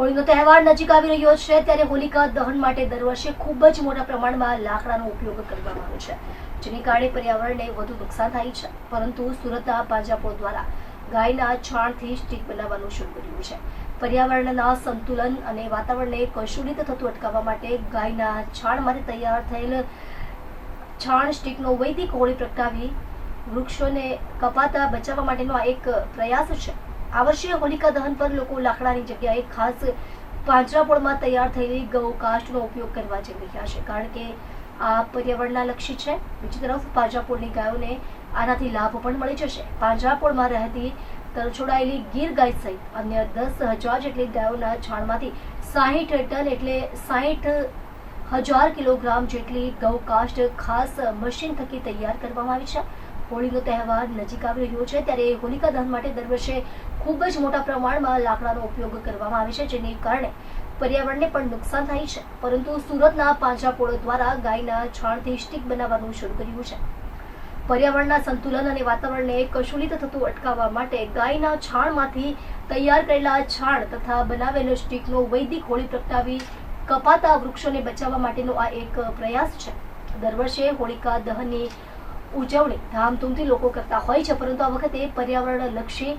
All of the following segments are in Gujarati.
હોળીનો તહેવાર નજીક આવી રહ્યો છે, ત્યારે હોલિકા દહન માટે દર વર્ષે ખૂબ જ મોટા પ્રમાણમાં લાકડાનો ઉપયોગ કરવામાં આવે છે, જેને કારણે પર્યાવરણને વધુ નુકસાન થાય છે. પરંતુ સુરતના પાંજાપો દ્વારા ગાયના છાણથી સ્ટીક બનાવવાનું શરૂ કર્યું છે. પર્યાવરણના સંતુલન અને વાતાવરણને કશુલિત થતું અટકાવવા માટે ગાયના છાણમાંથી તૈયાર થયેલ છાણ સ્ટીકનો વૈદિક હોળી પ્રગટાવી વૃક્ષોને કપાતા બચાવવા માટેનો આ એક પ્રયાસ છે. આ વર્ષે હોલિકા દહન પર લોકો લાકડાની જગ્યાએ ખાસ પાંજરાપોળમાં તૈયાર થયેલી ગૌકાષ્ઠનો ઉપયોગ કરવા જઈ રહ્યા છે. કારણ કે આ પર્યાવરણના લક્ષી છે. બીજી તરફ પાંજરાપોળની ગાયોને આનાથી લાભ પણ મળી જશે. પાંજરાપોળમાં રહેતી તરછોડાયેલી ગીર ગાય સહિત અન્ય દસ હજાર જેટલી ગાયોના છાણમાંથી સાહીઠ ટન એટલે સાહીઠ હજાર કિલોગ્રામ જેટલી ગૌ કાસ્ટ ખાસ મશીન થકી તૈયાર કરવામાં આવી છે. હોળીનો તહેવાર નજીક આવી રહ્યો છે, ત્યારે હોલિકા દહન માટે દર વર્ષે ખૂબ જ મોટા પ્રમાણમાં લાકડાનો ઉપયોગ કરવામાં આવે છે, જેને કારણે પર્યાવરણને પણ નુકસાન થાય છે. પરંતુ સુરતના પાંજરાપોળો દ્વારા ગાયના છાણથી સ્ટીક બનાવવાનું શરૂ કર્યું છે. પર્યાવરણના સંતુલન અને વાતાવરણને કશુલિત થતું અટકાવવા માટે ગાયના છાણમાંથી તૈયાર કરેલા છાણ તથા બનાવેલો સ્ટીકનો વૈદિક હોળી પ્રગટાવી કપાતા વૃક્ષોને બચાવવા માટેનો આ એક પ્રયાસ છે. દર વર્ષે હોળિકા દહનની ઉજવણી ધામધૂમથી લોકો કરતા હોય છે, પરંતુ આ વખતે પર્યાવરણ લક્ષી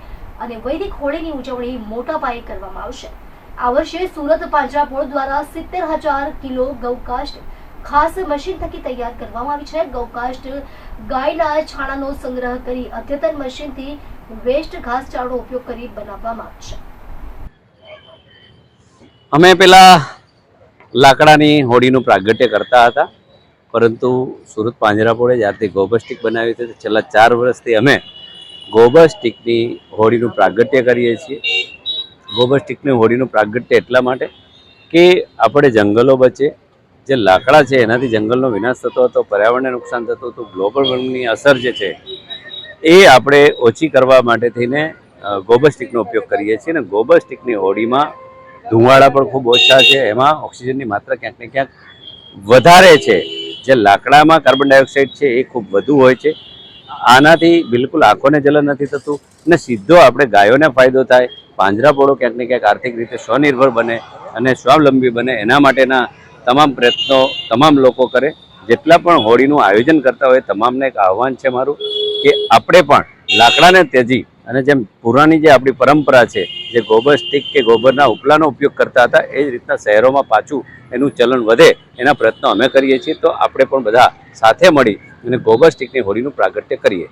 અને વૈદિક હોળીની ઉજવણી મોટા પાયે કરવામાં આવશે. આ વર્ષે સુરત પાંજરાપોળ દ્વારા સિત્તેર હજાર કિલો ગૌકાષ્ઠ ખાસ મશીન થકી તૈયાર કરવામાં આવી છે. ગૌકાષ્ઠ ગાયના છાણાનો સંગ્રહ કરી અદ્યતન મશીનથી વેસ્ટ ઘાસચારાનો ઉપયોગ કરી બનાવવામાં આવશે અમે પેલા લાકડાની હોડીનું પ્રાગટ્ય કરતા હતા. પરંતુ સુરત પાંજરાપોળે જ્યારથી ગોબર સ્ટીક બનાવી હતી છેલ્લા ચાર વર્ષથી અમે ગોબર સ્ટીકની હોડીનું પ્રાગટ્ય કરીએ છીએ. ગોબર સ્ટીકની હોડીનું પ્રાગટ્ય એટલા માટે કે આપણે જંગલો બચે. જે લાકડા છે એનાથી જંગલનો વિનાશ થતો હતો, પર્યાવરણને નુકસાન થતું હતું, ગ્લોબલ વોર્મિંગની અસર જે છે એ આપણે ઓછી કરવા માટે થઈને ગોબર સ્ટીકનો ઉપયોગ કરીએ છીએ. અને ગોબર સ્ટીકની હોડીમાં ધુમાડા પણ ખૂબ ઓછા છે. એમાં ઓક્સિજનની માત્રા ક્યાંક ને ક્યાંક વધારે છે. જે લાકડામાં કાર્બન ડાયોક્સાઇડ છે એ ખૂબ વધુ હોય છે. આનાથી બિલકુલ આંખોને જલન નથી થતું અને સીધો આપણે ગાયોને ફાયદો થાય. પાંજરાપોળો ક્યાંક ને ક્યાંક આર્થિક રીતે સ્વનિર્ભર બને અને સ્વાવલંબી બને. એના માટેના તમામ પ્રયત્નો તમામ લોકો કરે. જેટલા પણ હોળીનું આયોજન કરતા હોય તમામને એક આહવાન છે મારું કે આપણે પણ લાકડાને ત્યજી અને જેમ પુરાણી જે આપણી પરંપરા છે જે ગોબર સ્ટીક કે ગોબરના ઉપલાનો ઉપયોગ કરતા હતા, એ જ રીતના શહેરોમાં પાછું એનું ચલણ વધે એના પ્રયત્નો અમે કરીએ છીએ. તો આપણે પણ બધા સાથે મળી અને ગોબર સ્ટીકની હોળીનું પ્રાગટ્ય કરીએ.